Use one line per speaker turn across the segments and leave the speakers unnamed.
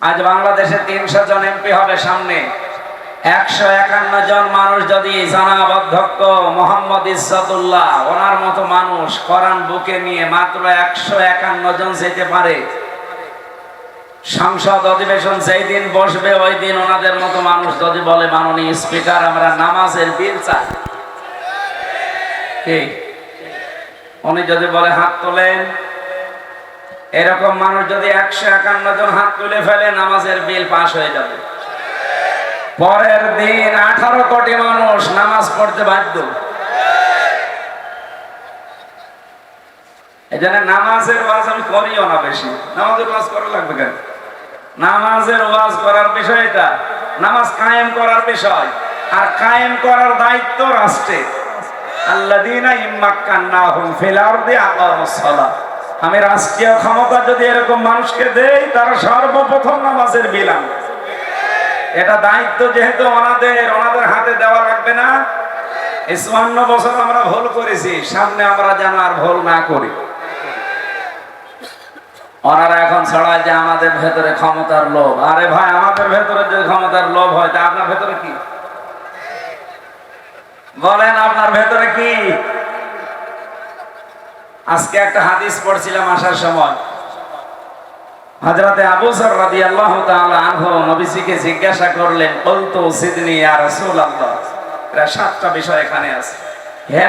আজ বাংলাদেশে তিনশো জন এমপি হবে সামনে। একশো একান্ন জন মানুষ যদি জানাব অধ্যক্ষ মোহাম্মদ ইসতুল্লাহ ওনার মতো মানুষ কোরআন বুকে নিয়ে মাত্র একশো একান্ন জন যেতে পারে। সংসদ অধিবেশন যেই দিন বসবে, ওই দিন ওনাদের মতো মানুষ যদি বলে, মাননীয় স্পিকার, আমরা নামাজের বিল চাই। উনি যদি বলে, হাত তোলেন। এরকম মানুষ যদি একশো একান্ন জন হাত তুলে ফেলে, নামাজের বিল পাশ হয়ে যাবে। পরের দিন আঠারো কোটি মানুষ নামাজ পড়তে বাধ্য। এই জন্য নামাজের ওয়াজ আমি করিও না বেশি। নামাজের ওয়াজ করা লাগবে কেন? নামাজের ওয়াজ করার বিষয় এটা নামাজ কায়েম করার বিষয়। আর কায়েম করার দায়িত্ব রাষ্ট্রের। আল্লাযীনা ইম্মাক্কান্নাহুম ফিল আরদি আমি রাষ্ট্রীয় ক্ষমতা যদি এরকম মানুষকে দেই, তারা সর্বপ্রথম নামাজের বিলাম এটা দায়িত্ব যেহেতু ওনাদের ওনাদের হাতে দেওয়া লাগবে না। এই চুয়ান্ন বছর আমরা ভুল করেছি, সামনে আমরা যেন আর ভুল না করি। ওনারা এখন ছড়ায় যে আমাদের ভেতরে ক্ষমতার লোভ। আরে ভাই, আমাদের ভেতরে যদি ক্ষমতার লোভ হয়, তা আপনার ভেতরে কি? বলেন, আপনার ভেতরে কি? আজকে একটা হাদিস পড়ছিলাম আসার সময়। তাআলা আনহু নবীজিকে জিজ্ঞাসা করলেন বলতো সিদনি এরা সাতটা বিষয় এখানে আছে।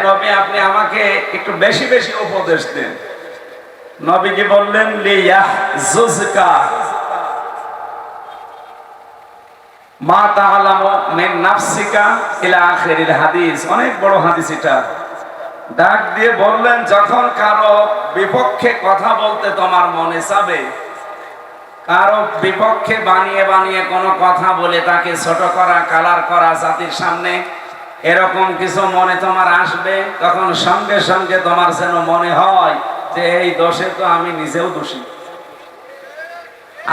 নবী, আপনি আমাকে একটু বেশি বেশি উপদেশ দেন। নবীজি বললেন জুজকা মা তাআলামু মিন নাফসিকা ইলা আখিরিল হাদিস। অনেক বড় হাদিস এটা। ডাক দিয়ে বললেন, যখন কারও বিপক্ষে কথা বলতে তোমার মনে চাবে, কারও বিপক্ষে বানিয়ে বানিয়ে কোনো কথা বলে তাকে ছোট করা, কালার করা জাতির সামনে এরকম কিছু মনে তোমার আসবে, তখন সঙ্গে সঙ্গে তোমার যেন মনে হয় যে এই দোষে তো আমি নিজেও দোষী।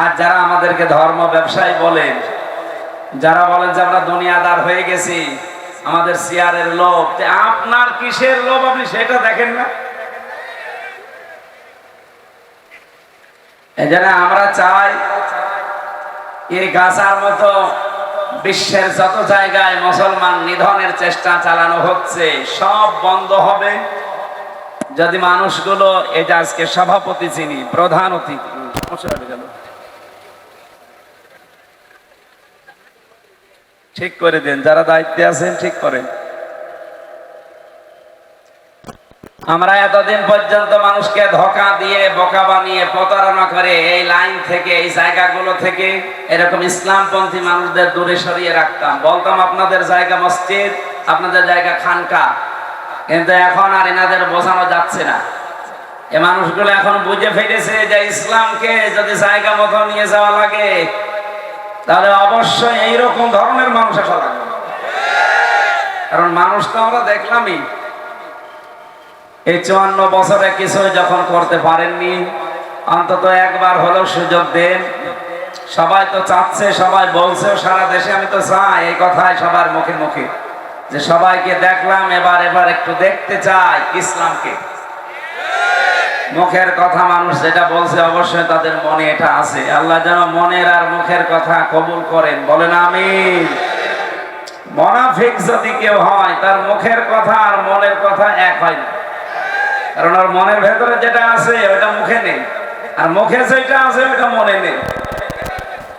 আর যারা আমাদেরকে ধর্ম ব্যবসায়ী বলেন, যারা বলেন যে আমরা দুনিয়াদার হয়ে গেছি আমাদের চেয়ারের লোভ। আপনার কিসের লোভ আপনি সেটা দেখেন না? আমরা চাই এই গাছার মতো বিশ্বের যত জায়গায় মুসলমান নিধনের চেষ্টা চালানো হচ্ছে, সব বন্ধ হবে। যদি মানুষগুলো যে আজকে সভাপতি চিনি প্রধান অতিথি সমস্যা হয়ে গেল ঠিক করে দেন, যারা দায়িত্বে আছেন ঠিক করেন। আমরা এতদিন পর্যন্ত মানুষকে ধোকা দিয়ে, বোকা বানিয়ে, প্রতারণা করে এই লাইন থেকে, এই জায়গাগুলো থেকে এরকম ইসলামপন্থী মানুষদের দূরে সরিয়ে রাখতাম। বলতাম, আপনাদের জায়গা মসজিদ, আপনাদের জায়গা খানকা। কিন্তু এখন আর এনাদের বোঝানো যাচ্ছে না। এ মানুষগুলো এখন বুঝে ফেলেছে যে ইসলামকে যদি জায়গা মতো নিয়ে যাওয়া লাগে তাহলে অবশ্যই এইরকম ধরনের মানুষ আসা লাগবে। কারণ মানুষ তো আমরা দেখলামই। এই চুয়ান্ন বছরে কিছু যখন করতে পারেননি, অন্তত একবার হলেও সুযোগ দেন। সবাই তো চাচ্ছে, সবাই বলছে, সারা দেশে আমি তো চাই, এই কথাই সবার মুখে মুখে। যে সবাইকে দেখলাম, এবার এবার একটু দেখতে চাই ইসলামকে। মুখের কথা মানুষ যেটা বলছে অবশ্যই তাদের মনে এটা আছে। আল্লাহ যেন মনের আর মুখের কথা কবুল করেন। বলেন আমি মনাফিক যদি কেউ হয়, তার মুখের কথা আর মনের কথা এক হয় না। কারণ ওর মনের ভেতরে যেটা আছে ওটা মুখে নেই। আর মুখে যেটা আছে ওটা মনে নেই।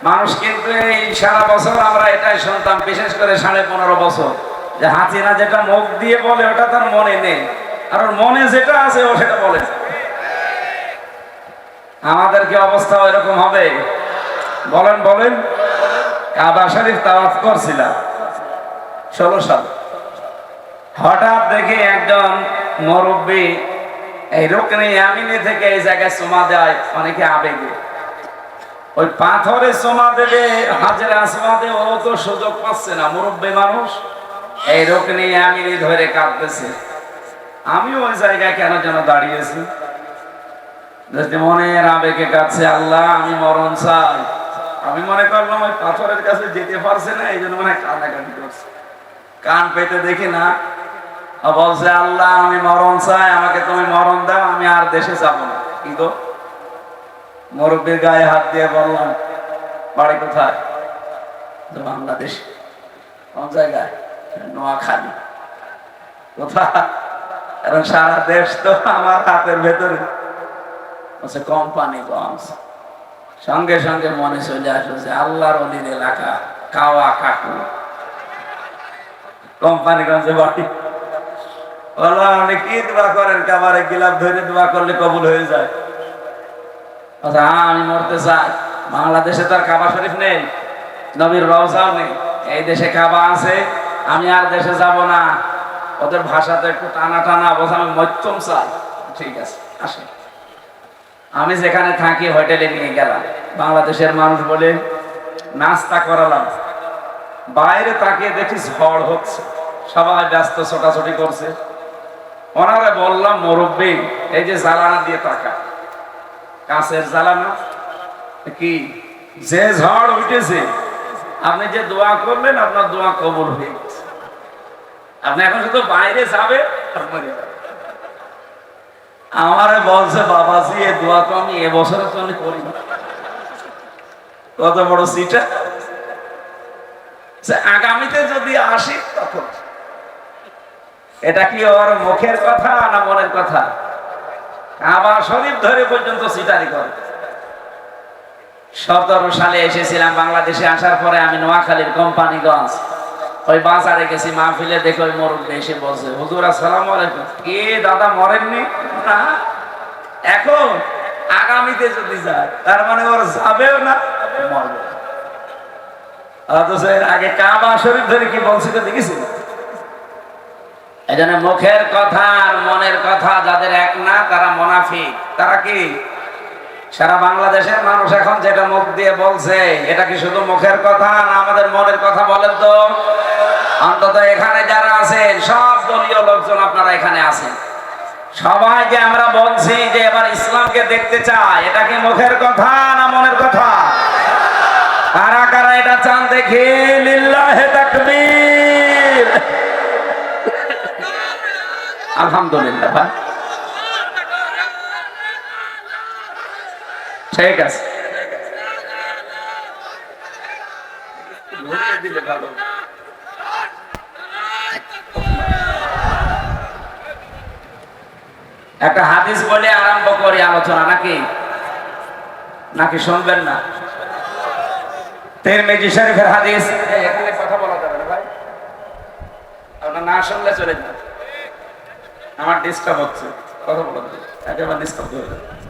মানুষ কিন্তু এই সারা বছর আমরা এটাই শুনতাম, বিশেষ করে সাড়ে পনেরো বছর। যে হাসিনা যেটা মুখ দিয়ে বলে, ওটা তার মনে নেই। আর ওর মনে যেটা আছে, ও সেটা বলে। আমাদের কি অবস্থা এরকম হবে? বলেন বলেন। কাবা শরীফ তাওয়াফ করছিলাম। ষোলো সাল। হঠাৎ দেখি একজন মুরব্বী এই রুকনি আমিনি থেকে এই জায়গায় সোমা দেয়, অনেকে আবেগে। ওই পাথরে সোমা দেবে, হাজারে আসমা দেবে, ও তো সুযোগ পাচ্ছে না, মুরব্বী মানুষ। এই রুকনি আমিনি ধরে কাঁদতেছে। আমি ওই জায়গায় কেন যেন দাঁড়িয়েছি? যদি মনের আবেগে কাছে, আল্লাহ, আমি মরণ চাই। আমি মনে করলাম ওই পাথরের কাছে যেতে পারছে না এই জন্য মনে হয় কান্নাকাটি করছে। কান পেতে দেখি না। বলছে, আল্লাহ, আমি মরণ চাই, আমাকে তুমি মরণ দাও, আমি আর দেশে যাব না। কি গো? মুরব্বীর গায়ে হাত দিয়ে বললাম, বাড়ি কোথায়? বাংলাদেশ। কোন জায়গায়? নোয়াখালী। কোথায়? কারণ সারা দেশ তো আমার হাতের ভেতরে। হচ্ছে কোম্পানিগঞ্জ সঙ্গে সঙ্গে মনে চলে আসছে আল্লাহর অলির এলাকা, কাওয়া কাকু। কোম্পানিগঞ্জে বাড়ি বলো আপনি কি দোয়া করেন? কাবারে গিলাপ ধরে দোয়া করলে কবুল হয়ে যায়। আচ্ছা আমি মরতে চাই। বাংলাদেশে তো আর কাবা শরীফ নেই, নবীর রওজাও নেই। এই দেশে কাবা আছে, আমি আর দেশে যাব না। ওদের ভাষাতে একটু টানা টানা বোঝা আমি মধ্যম চাই। ঠিক আছে আসে আমি যেখানে থাকি হোটেলে নিয়ে গেলাম। বাংলাদেশের মানুষ বলে, নাস্তা করালাম। বাইরে তাকিয়ে দেখি ঝড় হচ্ছে। সবাই ব্যস্ত, ছোটাছুটি করছে। ওনারা বললাম, মুরব্বী, এই যে জ্বালানা দিয়ে টাকা কাছের জ্বালানা? কি? যে ঝড় উঠেছে। আপনি যে দোয়া করলেন, আপনার দোয়া কবুল হয়ে গেছে। আপনি এখন শুধু বাইরে যাবে যাবে। আমারে বলছে, বাবাজি, এ দোয়া তো আমি এবছরের জন্য করি কত বড় সিটা? আগামীতে যদি আসি, তখন। এটা কি ওর মুখের কথা না মনের কথা? আবার শরীফ ধরে পর্যন্ত সিটারি করে। সতেরো সালে এসেছিলাম বাংলাদেশে, আসার পরে আমি নোয়াখালীর কোম্পানিগঞ্জ। ওই বাজারে গেছি, মাহফিলে দেখে ওই মুরব্বী এসে বলছে, হুজুর, আসসালামু কে দাদা, মরেননি? না এখন আগামীতে যদি যায়, তার মানে ওর যাবেও না মরবে মুখের কথা আর মনের কথা যাদের এক না, তারা মোনাফিক। তারা কি? সারা বাংলাদেশের মানুষ এখন যেটা মুখ দিয়ে বলছে, এটা কি শুধু মুখের কথা না আমাদের মনের কথা বলেন তো? অন্তত এখানে যারা আছেন, সব দলীয় লোকজন আপনারা এখানে আছেন। সবাই যে আমরা বলছি যে এবার ইসলামকে দেখতে চাই এটা কি মুখের কথা না মনের কথা? কারা কারা এটা চান দেখি? লিল্লাহে তাকবীর। আলহামদুলিল্লাহ ঠিক একটা হাদিস বলে আরম্ভ করি আলোচনা, নাকি? নাকি শুনবেন না? হাদিস। কথা বলা যাবে না ভাই। আপনার না শুনলে চলে যান আমার ডিস্টার্ব হচ্ছে। কথা বলা যাবে একেবারে ডিস্টার্ব হয়ে যাবে।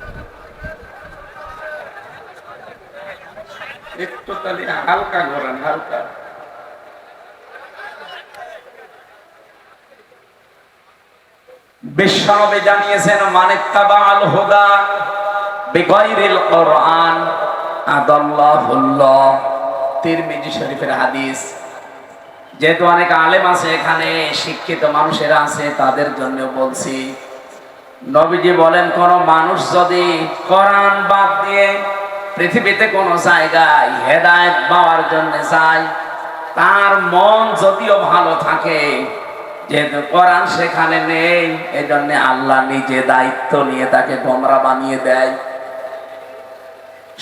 একটু তাহলে হালকা ঘোরান, হালকা। বিশ্বনবী জানিয়েছেন মানিত্তাবা আল হুদা বিগয়রিল কোরআন আদাল্লাহুল্লাহ। তিরমিজি শরীফের হাদিস। যেহেতু অনেক আলেম আছে এখানে, শিক্ষিত মানুষেরা আছে, তাদের জন্য বলছি, নবীজি বলেন, কোন মানুষ যদি কোরআন বাদ দিয়ে পৃথিবীতে কোন জায়গায় হেদায়েত পাওয়ার জন্য যায় তার মন যদিও ভালো থাকে, যেহেতু কোরআন সেখানে নেই এই জন্য আল্লাহ নিজে দায়িত্ব নিয়ে তাকে গোমরা বানিয়ে দেয়।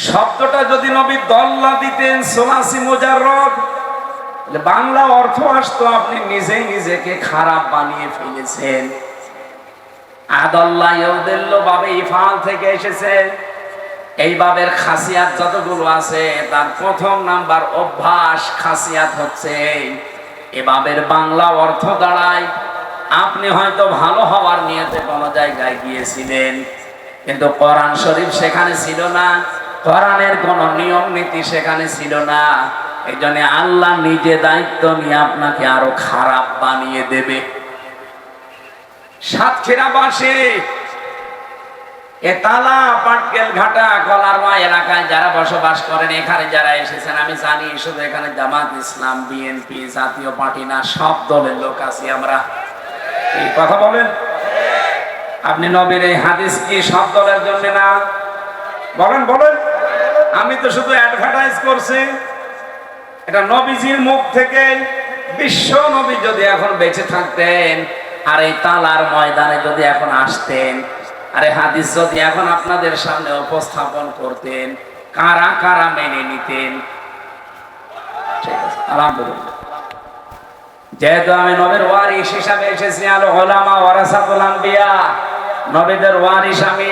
শব্দটা যদি নবী দল্লা দিতেন, সোনাসি তাহলে বাংলা অর্থ আসতো আপনি নিজেই নিজেকে খারাপ বানিয়ে ফেলেছেন। আদল্লা ইউদিল্ল বাবে ইফাল থেকে এসেছে। এই বাবের খাসিয়াত যতগুলো আছে, তার প্রথম নাম্বার অভ্যাস খাসিয়াত হচ্ছে, এ বাবের বাংলা অর্থ দাঁড়ায়। আপনি হয়তো ভালো হওয়ার নিয়তে কোনো জায়গায় গিয়েছিলেন, কিন্তু কোরআন শরীফ সেখানে ছিল না, কোরআনের কোন নিয়ম নীতি সেখানে ছিল না। এই জন্য আল্লাহ নিজে দায়িত্ব নিয়ে আপনাকে আরও খারাপ বানিয়ে দেবে। সাতক্ষীরা বাসে এতালা পাটকেল ঘাটা কলারমা এলাকায় যারা বসবাস করেন, এখানে যারা এসেছেন, আমি জানি শুধু এখানে জামাত ইসলাম বিএনপি জাতীয় পার্টি না, সব দলের লোক আছি আমরা। এই কথা বলেন। আপনি নবীর এই হাদিস কি সব দলের জন্য না? বলেন বলেন। আমি তো শুধু অ্যাডভার্টাইজ করছি। এটা নবীজির মুখ থেকে বিশ্ব নবী যদি এখন বেঁচে থাকতেন আর এই তালার ময়দানে যদি এখন আসতেন আরে হাদিস যদি এখন আপনাদের সামনে উপস্থাপন করতেন, কারা কারা মেনে নিতেন? যেহেতু আমি নবীর হিসাবে এসেছি নবীদের আমি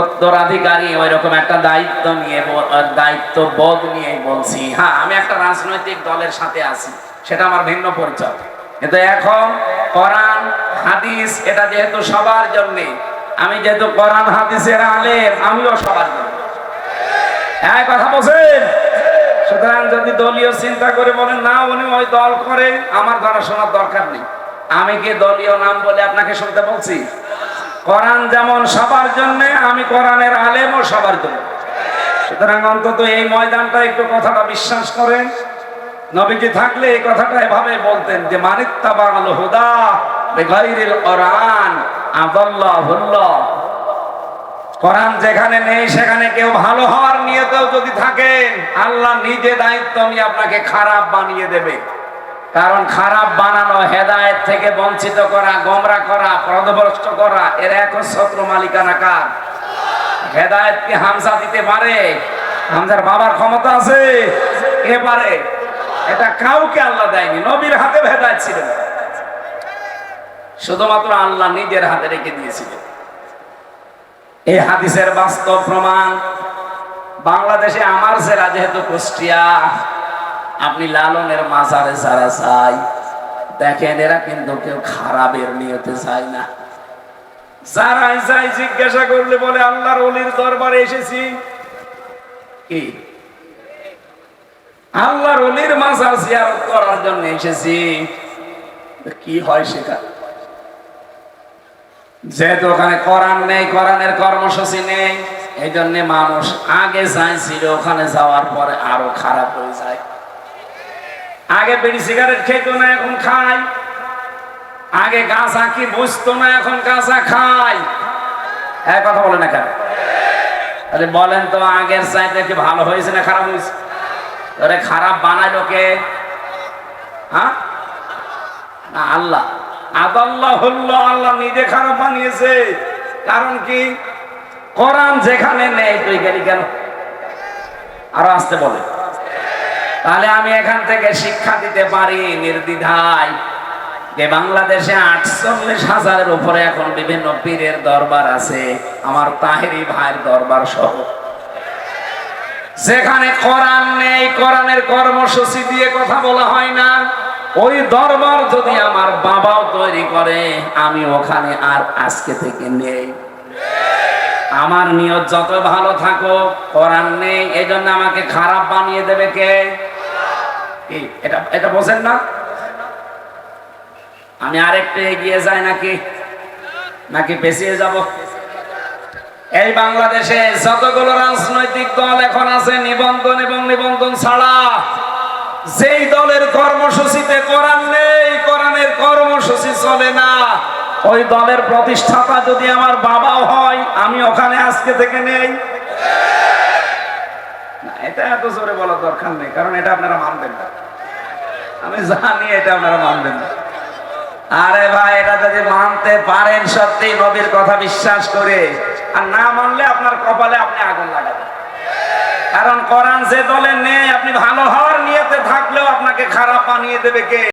উত্তরাধিকারী ওই রকম একটা দায়িত্ব নিয়ে দায়িত্ব বোধ নিয়ে বলছি। হ্যাঁ আমি একটা রাজনৈতিক দলের সাথে আছি, সেটা আমার ভিন্ন পরিচয়। কিন্তু এখন কোরআন, হাদিস, এটা যেহেতু সবার জন্য আমি যেহেতু কোরআন, হাদিসের আলেম, আমিও সবার হ্যাঁ কথা বলছেন? সুতরাং যদি দলীয় চিন্তা করে বলেন, না, উনি ওই দল করে, আমার ধরা শোনার দরকার নেই। আমি কি দলীয় নাম বলে আপনাকে শুনতে বলছি? কোরআন যেমন সবার জন্য, আমি কোরআনের আলেমও সবার জন্য। সুতরাং অন্তত এই ময়দানটা একটু কথাটা বিশ্বাস করেন। নবীজি থাকলে এই কথাটা এভাবে বলতেন যে, মানিত্তাবাল হুদা বেগাইরিল কোরআন। কোরআন যেখানে নেই, সেখানে কেউ ভালো হওয়ার নিয়েতেও যদি থাকেন, আল্লাহ নিজে দায়িত্ব নিয়ে আপনাকে খারাপ বানিয়ে দেবে। কারণ খারাপ বানানো, হেদায়েত থেকে বঞ্চিত করা, গোমরা করা, পদভ্রষ্ট করা, এর একচ্ছত্র মালিকানা কার? হেদায়েত কি হামজা দিতে পারে? হামজার বাবার ক্ষমতা আছে? পারে? এটা কাউকে আল্লাহ দেয়নি, নবীর হাতে হেদায়েত ছিল না। শুধুমাত্র আল্লাহ নিজের হাতে রেখে দিয়েছিলেন এই হাদিসের বাস্তব প্রমাণ, বাংলাদেশে আমার জেলা যেহেতু কুষ্টিয়া, আপনি লালনের মাজারে যারা চাই দেখেন এরা কিন্তু কেউ খারাপের নিয়তে চায় না। যারাই যাই জিজ্ঞাসা করলে বলে, আল্লাহর অলির দরবারে এসেছি। কি? আল্লাহর অলির মাজার জিয়ারত করার জন্য এসেছি। কি হয় সেখানে? যেহেতু ওখানে কোরআন নেই, কোরআনের কর্মসূচি নেই এই জন্য মানুষ আগে চাইছিল ওখানে যাওয়ার পরে আরও খারাপ হয়ে যায়। আগে বিড়ি সিগারেট খেত না, এখন খায়। আগে গাঁজা কি বুঝতো না, এখন গাঁজা খায়। এক কথা বলে না কেন? বলেন তো, আগের চাইতে কি ভালো হয়েছে না খারাপ হয়েছে? খারাপ বানাইলো কে? হ্যাঁ? না, আল্লাহ। আল্লাহ নিজে খারাপ বানিয়েছে। কারণ কি? কোরআন যেখানে নেই তুই গেলি কেন? আরও আসতে বলে। তাহলে আমি এখান থেকে শিক্ষা দিতে পারি যে বাংলাদেশে আটচল্লিশ হাজারের উপরে এখন বিভিন্ন পীরের দরবার আছে, আমার তাহেরি ভাইয়ের দরবার সহ। যেখানে কোরআন নেই, কোরআনের কর্মসূচি দিয়ে কথা বলা হয় না। ওই দরবার যদি আমার বাবাও তৈরি করে, আমি ওখানে আর আজকে থেকে নেই। আমার নিয়ত যত ভালো থাকো কোরআন নেই এই জন্য আমাকে খারাপ বানিয়ে দেবে কে, এটা এটা বোঝেন না? আমি আরেকটু এগিয়ে যাই নাকি? নাকি পেছিয়ে যাব? এই বাংলাদেশে যতগুলো রাজনৈতিক দল এখন আছে, নিবন্ধন এবং নিবন্ধন ছাড়া যেই দলের কর্মসূচিতে কোরআন নেই, কোরআনের কর্মসূচি চলে না। ওই দলের প্রতিষ্ঠাতা যদি আমার বাবাও হয়, আমি ওখানে আজকে থেকে নেই। এটা এত জোরে বলার দরকার নেই, কারণ এটা আপনারা মানবেন না। আমি জানি এটা আপনারা মানবেন না। আরে ভাই, এটা যদি মানতে পারেন সত্যি, নবীর কথা বিশ্বাস করে। আর না মানলে আপনার কপালে আপনি আগুন লাগাবেন। কারণ কোরআন যে দলে নেই, আপনি ভালো হওয়ার নিয়েতে থাকলেও আপনাকে খারাপ বানিয়ে দেবে কে?